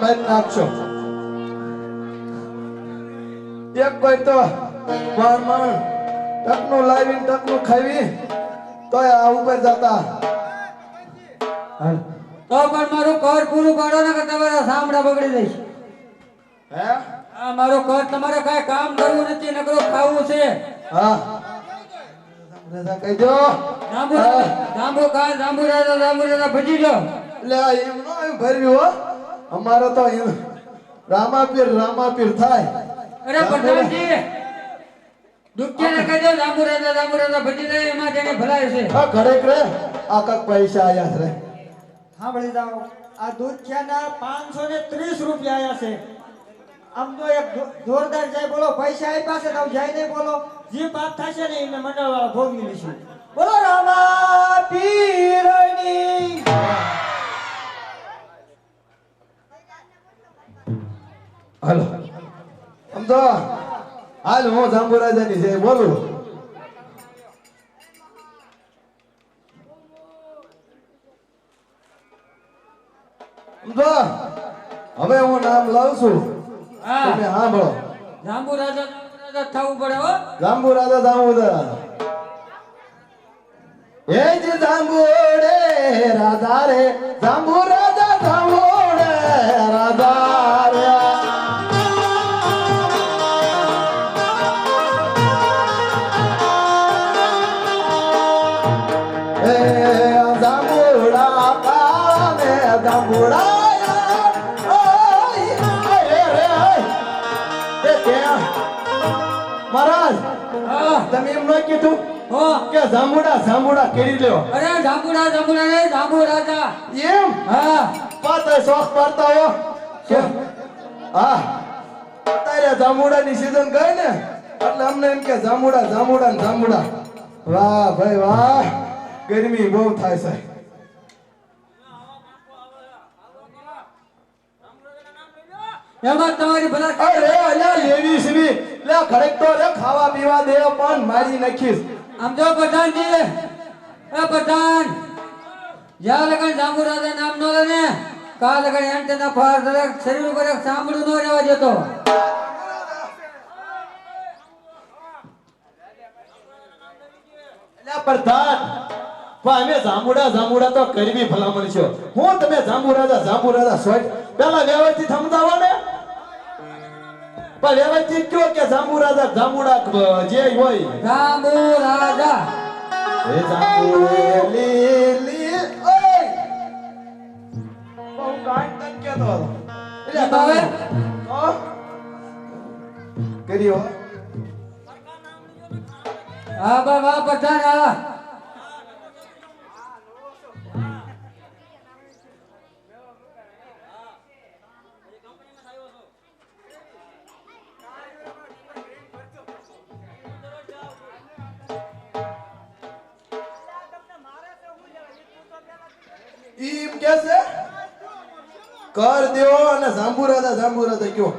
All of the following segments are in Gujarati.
મારી નાખશો. એક કોઈ તો માણ માણ ટકનું લાવી ટકનું ખાવી તોય આ ઉપર જતા. તો પણ મારું કર પૂરું કરો ને કે તમારા સામડા બગડી જઈશ. હે? આ મારો કર તમારે કઈ કામ કરવું નથી નકરો ખાવું છે. હા. રાજા કહી દો. જાંબુ હા. જાંબુ રાજા જાંબુ રાજા ભજી લો. એટલે એમ નો હો. અમારે તો રામાપીર રામાપીર થાય. અરે પ્રધાનજી દુખ્યાને કહી દો જાંબુ રાજા જાંબુ રાજા ભજી એમાં તેને ભલાય છે. ઘરે કરે આ કાક પૈસા આયા છે સાંભળી જાઓ આ દૂધિયાના પાંચસો ને ત્રીસ રૂપિયા આયા છે. આમ તો એક જોરદાર જાય બોલો પૈસા આપ્યા છે તો જાય નહીં બોલો. જે પાપ થશે ને એને મંડળ વાળા ભોગવી લઈશું બોલો રામા પીરની હાલો. તો હાલ હું જાંબુરાજાની છે બોલું. હવે હું નામ લાવું છું. હા. તમે સાંભળો. જાંબુ રાજા થવું પડે હો. જાંબુરાજા જાંબુરા એ જ જાંબુડે રાધા રે. જાંબુ રાજા તમે એમ ન કીધું હો. કે જાંબુડા જાંબુડા કરી લ્યો. અરે જાંબુડા જાંબુડા રે જાંબુ રાજા. એમ? હા. પાતા શોખ પાડતા હો. કે તારે જાંબુડા ની સીઝન ગઈ ને એટલે અમને એમ કે જાંબુડા જાંબુડા ને જાંબુડા. વાહ ભાઈ વાહ. ગરમી બહુ થાય છે. એમાં તમારી ભલા અરે અલ્યા લેવી સીવી ખરેક તો રે ખાવા પીવા દે પણ મારી નાખીશ. આમ જો પ્રધાનજી એ પ્રધાન જ્યાં લગન જાંબુ રાજા નામ નો ને કા લગન એન્ટેના ફાર દરેક શરીર ઉપર એક ચામડું નો રહેવા જતો પ્રધાન પણ અમે જાંબુડા જાંબુડા તો કરવી ભલામણ છો. હું તમે જાંબુરાજા જાંબુરાજા સોચ પેલા વ્યવસ્થિત સમજાવો ને. પણ વ્યવસ્થિત કયો કે જાંબુરાજા જાંબુડા જે હોય. જાંબુ રાજા. એ જાંબુ લીલી. ઓય! બહુ કાંઈ તન કે તો એટલે હવે? તો? કર્યો. હા બા બા પ્રધાન હા. કે છે કર દેવો અને જાંબુરાજા જાંબુરાજા કયો.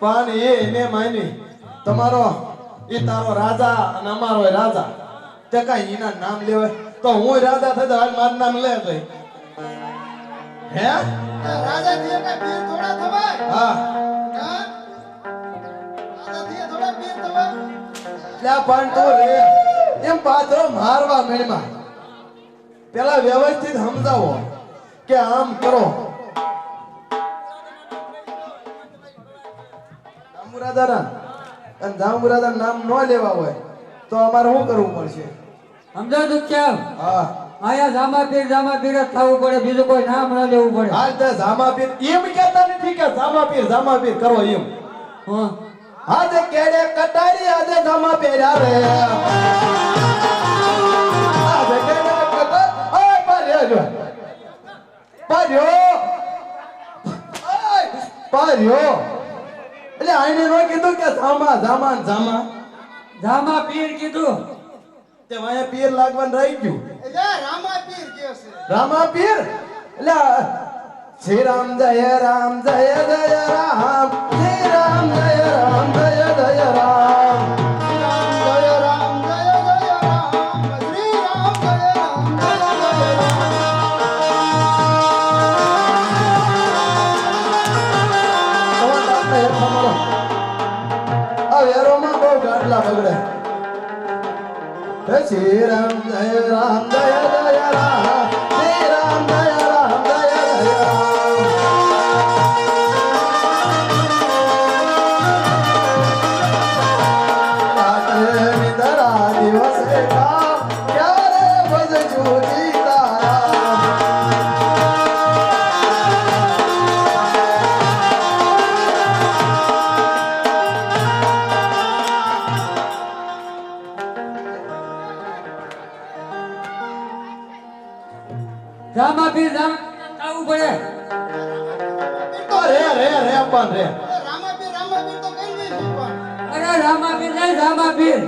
પણ એ એને માની તમારો એ તારો રાજા અને અમારો રાજા. તે કઈ એના નામ લેવાય? તો હું રાજા થઈ તો હાલ મારું નામ લે તો હે? રાજાથી એટલે પીર થોડા થવાય. હા. પણ તો રે. એમ પાછો મારવા મેળમાં પેલા વ્યવસ્થિત સમજાવો કે આમ કરો. અને નામ ન લેવા હોય તો અમારે શું કરવું પડશે? સમજો દુખ્યા હા. આયા જામા પીર જામા પીર જ થવું પડે બીજું કોઈ નામ ન લેવું પડે. હાલ તે જામા પીર એમ કહેતા નથી કે જામા પીર જામા પીર કરો એમ. હા. આજે કેડે કટારી આજે જામા પહેર્યા રે ઓય પાર્યો પાર્યો એટલે આઈને નો કીધું કે જામા જામા જામા જામા પીર કીધું. તે વાયા પીર લાગવાનું રહી ગયું. એટલે રામા પીર કે છે. રામા પીર? એટલે શ્રી રામ જય રામ જય જય રામ. શ્રી રામ જય રામ શ્રી પીર રામ આવવું પડે. તો રે રે પણ રે. રામાપીર રામાપીર તો કઈ નહીં પણ. અરે નહીં રામાપીર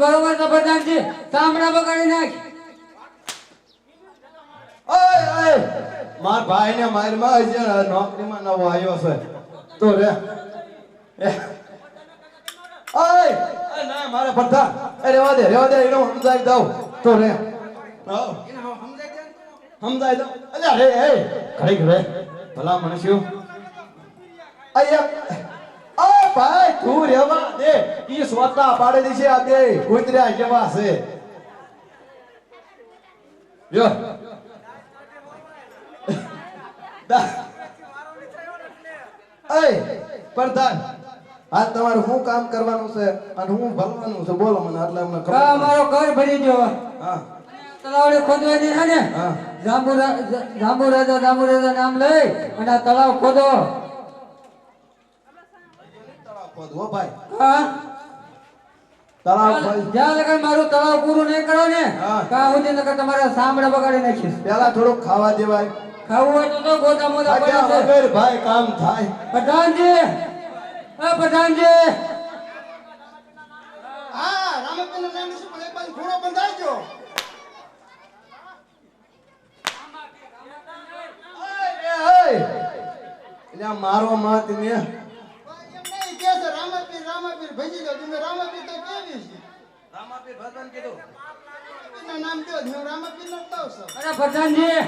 બરોબર તો પ્રધાનજી તાંબડા બગાડી નાખ. ઓય ઓય. માર ભાઈ ને મારી માં હજી નોકરીમાં નવો આવ્યો છે. તો રે. એ મારે પડતા એ રેવા દે રેવા દે એનો સમજાવી દઉં. તો રે. સમજાવી દઉં. અલ્યા રે એ ઘડીક રે. ભલા મનુષ્યો. અయ్యా ઓય ભાઈ તું રેવા દે. ઈ સ્વતા પાડેલી છે આ બે. કૂતર્યા જેવા છે યો અય પ્રધાન. આજ તમારે શું કામ કરવાનું છે? અને હું ભરવાનું છે? બોલો મને એટલે અમને ખબર અમારો ઘર ભરી દો હા. તળાવડે ખોદવાની છે ને? જાંબુ જાંબુ રાજા જાંબુ રાજા નામ લઈ અને તળાવ ખોદો. ખોદવો ભાઈ. હા. તળાવ જ્યાં લગન મારું તળાવ પૂરું નહીં કરો ને હા. કા સુધી નકર તમારા સાંભળા બગાડી નાખીશ. પેલા થોડુંક ખાવા દેવાય. ખાવું હોય તો ગોતા ભાઈ કામ થાય. પ્રધાનજી! પ્રધાનજી હા રામાપીરનું નામ શું પણ એક બાજુ ઘોડો બંધાઈ ગયો ઓય, ઓય. એટલે મારો માત ને છે રામાપીર રામાપીર ભજી દો તમે રામાપીર તો કેવી છે? રામાપીર ભગવાન કીધું. છું? અરે પ્રધાનજી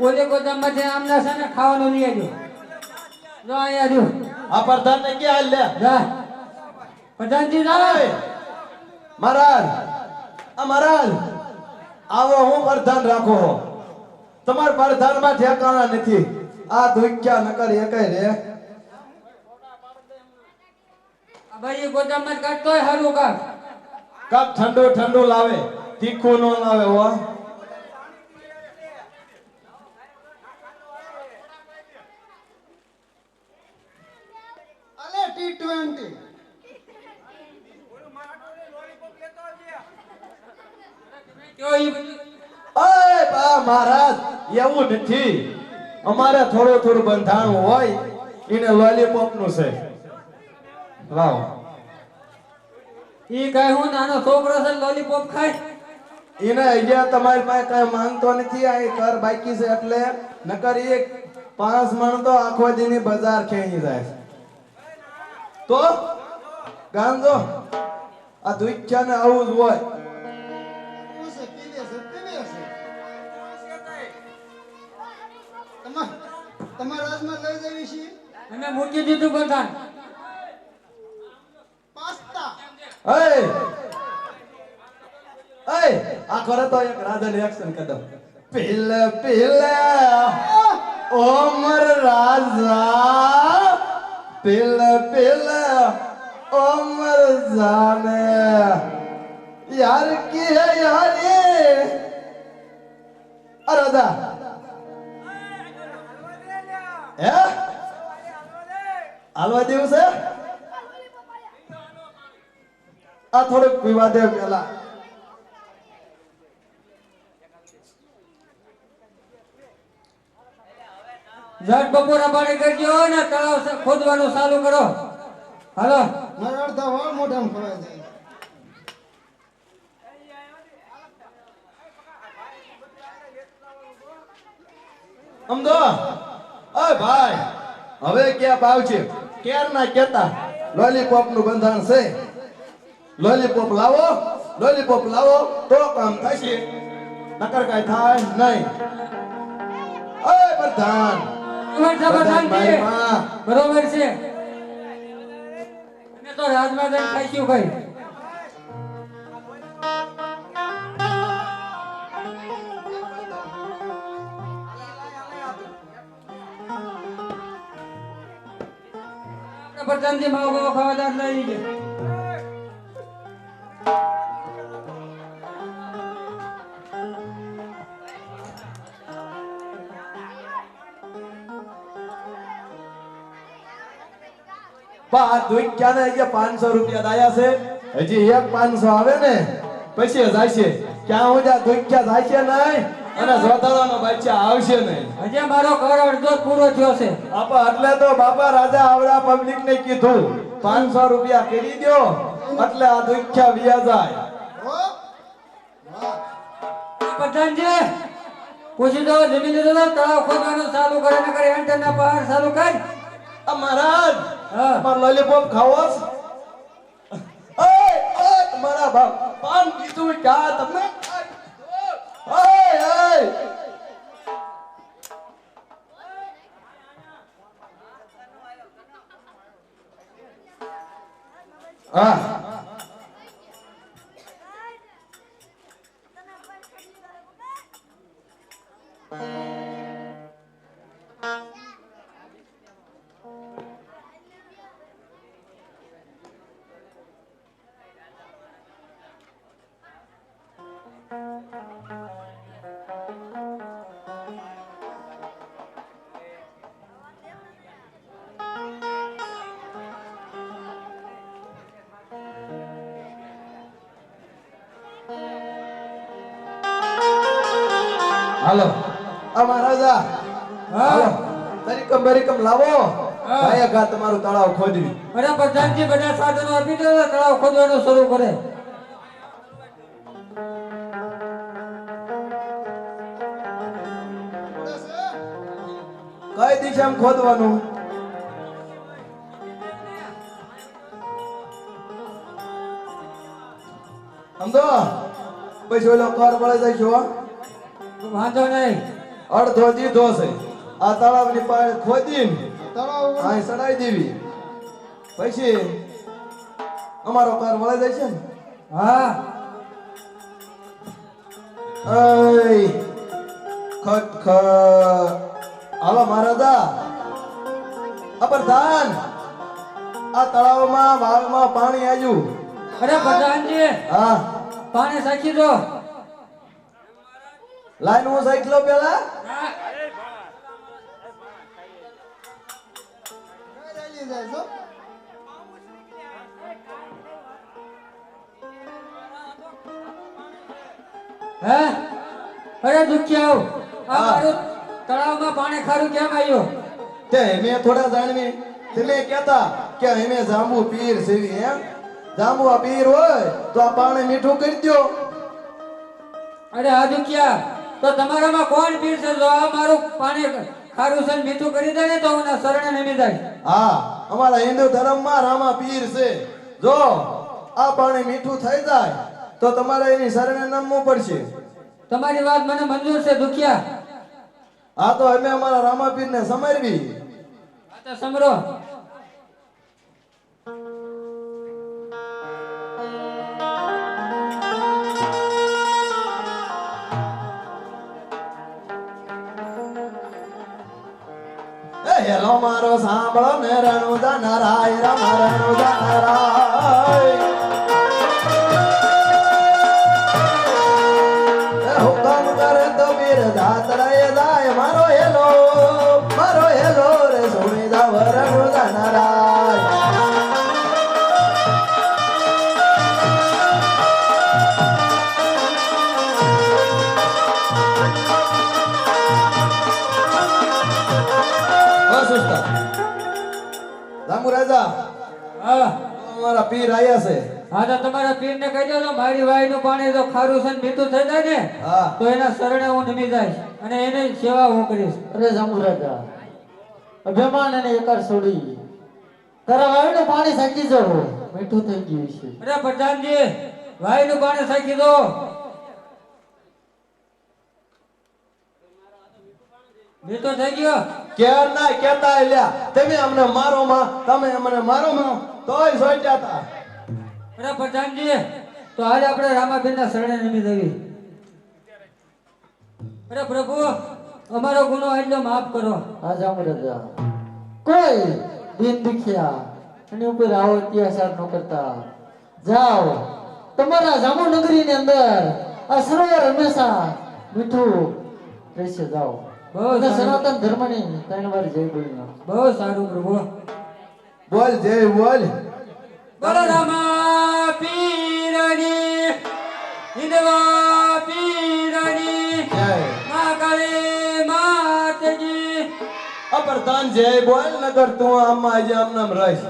ઓલે ગોદામમાંથી આમના છે ને ખાવાનું લઈ આવજો. જો અહીંયા જો. આ પ્રધાન ને ક્યાં લે પ્રધાનજી જા મહારાજ આ મહારાજ આવો હું પ્રધાન રાખો તમાર પ્રધાનમાં ઠેકાણા નથી. આ દુખ્યા નકર કઈ રે. ભાઈ ગોદામમાં કાઢતો હારું કાઢ કાપ ઠંડો ઠંડો લાવે. તીખું નો લાવે હો. અલે ટી ટ્વેન્ટી કયો ઈ? બધું ઓય બા મહારાજ એવું નથી. અમારે થોડું થોડું બંધાણ હોય એને લોલીપોપનું છે. લાવો ઈ કઈ હું નાનો છોકરો છે લોલીપોપ ખાય? એને અહીંયા તમારી પાસે કઈ માંગતો નથી આ કર બાકી છે એટલે નકર એક પાંચ મણ તો આખો દીની બજાર ખેંચી જાય તો? ગાંધો? આ દુખ્યા ને આવું જ હોય. શું છે પીલે છે પીલે છે તમા તમારા હાથમાં લઈ જવી છે અમે મૂકી દીધું પ્રધાન પાસ્તા અય! અય! આ કરે તો એક રાધન એક્શન કરી પિલ પિલ ઓમર રાજા. પિલ પિલ ઓમર જાને યાર કે હે યારી અરે દા હે હાલવા દેવું છે આ થોડુંક પીવા દે પેલા ઝટ બપોરા પાણી કરજો ને તળાવ ખોદવાનું ચાલુ કરો. હાલો. મારા અડધા વાળ મોઢામાં ખવાય જાય સમજો અય ભાઈ હવે ક્યાં ભાવ છે? ક્યાર ના કેતા લોલીપોપનું બંધાણ છે. લોલીપોપ લાવો લોલીપોપ લાવો તો કામ થશે નકર કઈ થાય નહીં. અય પ્રધાન બરોબર છે. છે તો રાજમાં જઈને ખાઈશું કઈ પ્રધાનજી માવો ખાવા દાંત લઈ લીધે આ દુખ્યા અહીંયા પાંચસો રૂપિયા દાયા છે. હજી એક પાંચસો આવે ને પછી જાય છે ક્યાં હું જ્યાં ક્યાં જાય છે નહીં અને જોતાવાનો બચ્ચા આવશે નહીં. હજી મારો ઘર અડધો પૂરો થયો છે. આપા એટલે તો બાપા રાજા આવડા પબ્લિક ને કીધું પાંચસો રૂપિયા કરી દો એટલે આ દુખ્યા વ્યા જાય. પ્રધાનજી પૂછી દો જમીન તળાવ ખોદવાનું ચાલુ કરે ને કરે એન્ટરના પહાડ ચાલુ કર. આ મહારાજ હા. તમાર લોલીપોપ ખાવો? ઓય, ઓય, તમારા ભાવ પાન કીધું ક્યાં તમને ઓય, ઓય. હા હાલો. આ મહારાજા. હાલો. તરીકમ બરીકમ લાવો. ભાઈ ઘા તમારું તળાવ ખોદવી. બધા પ્રધાનજી બધા સાધનો આપી દે તળાવ ખોદવાનું શરૂ કરે. કઈ દિશામાં ખોદવાનું? સમજો? પછી ઓલો કર પડે જાય છો વાંધો નહીં. અડધો દીધો છે. આ તળાવની પાસે ખોદી તળાવ અહીં સડાઈ દેવી. પછી અમારો કાર વળે જાય છે ને? હા. ખટ ખટ. હાલો મહારાજા. અપરધાન આ તળાવમાં વાવમાં પાણી આવ્યું અરે પ્રધાનજી હા. પાણી સાચી દો. લાઈન હું પેલા? ચાલી જાય છો હે? અરે દુખ્યા આ મારું તળાવમાં પાણી ખારું કેમ આવ્યું તે મેં થોડા જાણવી. તમે કહેતા કે અમે જાંબુ પીર સેવી એમ જાંબુ આ પીર હોય તો આ પાણી મીઠું કરી દ્યો. અરે આ દુખ્યા તો તમારામાં કોણ પીર છે? જો મારું પાણી ખારું છે મીઠું કરી દે ને તો હું શરણે નમી જાય. હા અમારા હિન્દુ ધર્મમાં રામા પીર છે. જો આ પાણી મીઠું થઈ જાય તો તમારે એની શરણે નમવું પડશે. તમારી વાત મને મંજૂર છે દુખ્યા. આ તો અમે અમારા રામાપીર ને સમરવી. આ તો સમરો. સાંભળો ને રણુ રાય રમ રણુ દાનરાય હા. અમારા પીર આયા છે. હા તો તમારા પીર ને કહી દો મારી વાઈ નું પાણી તો ખારું છે મીઠું થઈ જાય ને તો એના શરણે હું નમી જાય અને એને સેવા હું કરીશ. અરે જાંબુરાજા અભિમાન એને એકર છોડી. તારા વાવીને પાણી સાચી જવું. મીઠું થઈ ગયું છે. અરે પ્રધાનજી વાઈ નું પાણી સાચી દો. તો થઈ ગયો. કેર ના કેતા એલ્યા તમે અમને મારો માં તમે અમને મારો માં તોય સોચ્યા હતા અરે પ્રધાનજી તો આજે આપણે રામાબેનના શરણે નમી દેવી અરે પ્રભુ અમારો ગુનો એટલો માફ કરો. આ જામ રાજા કોઈ બિન દુખિયા એની ઉપર આવો અત્યાચાર ન કરતા. જાઓ. તમારા જામુનગરી ની અંદર આ સરોવર હંમેશા મીઠું રહેશે. જાઓ. બહુ. સનાતન ધર્મની ત્રણ વાર જય બોલના બહુ સારું પ્રભુ. બોલ જય બોલ. બોલો રામા પીરની હિંદવા પીરની જય. મહાકાળી માતજી. અપરદાન જય બોલ નગર તું આમાં આજે આમનામ રહીશ.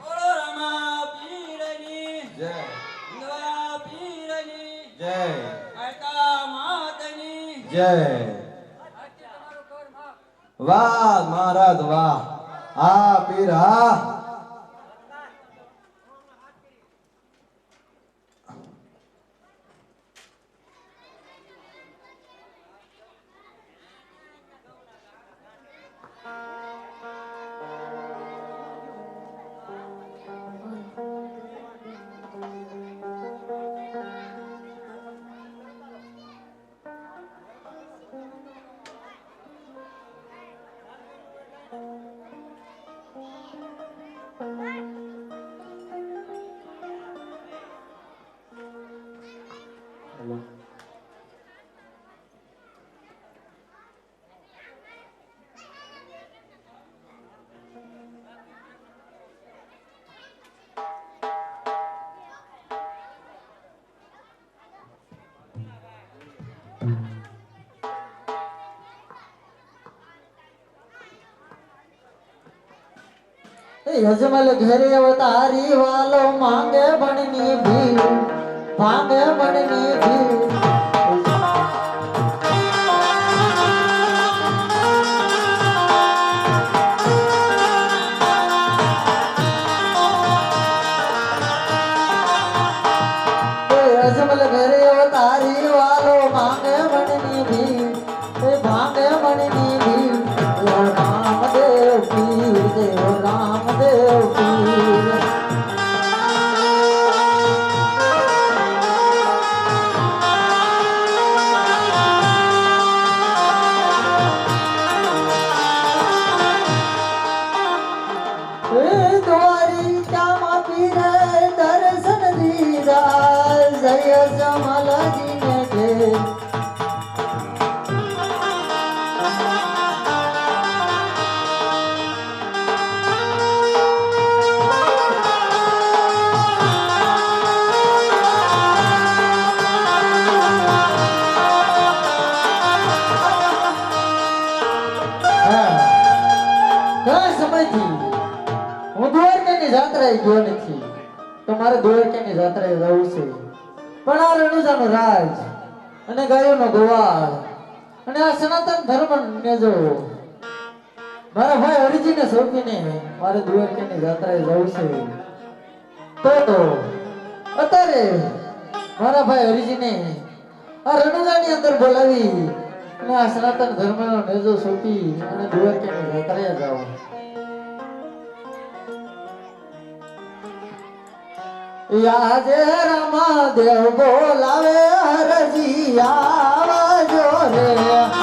બોલો રામા પીરની જય. હિંદવા પીરની જય. માતની. જય. વાહ મહારાજ વાહ. હા પીર હા. યજમલ ઘરે અવતારી વાલો માંગે બણની ભીલ માંગે બણની ભીડ. દ્વારકાની જાત્રાએ ગયો નથી. તો મારે દ્વારકાની જાત્રાએ જવું છે? પણ આ રણુજાનો રાજ અને ગાયોનો ગોવાળ. અને આ સનાતન ધર્મ ને જો મારા ભાઈ હરિજીને સોંપીને મારે દ્વારકાની જાત્રાએ જવું છે? તો અત્યારે મારા ભાઈ હરિજીને આ રણુજાની અંદર બોલાવી અને આ સનાતન ધર્મનો નેજો સોંપી અને દ્વારકાની જાત્રાએ જાઉં. યાજે રમા દેવ બોલાવે હરજી આવજો રે.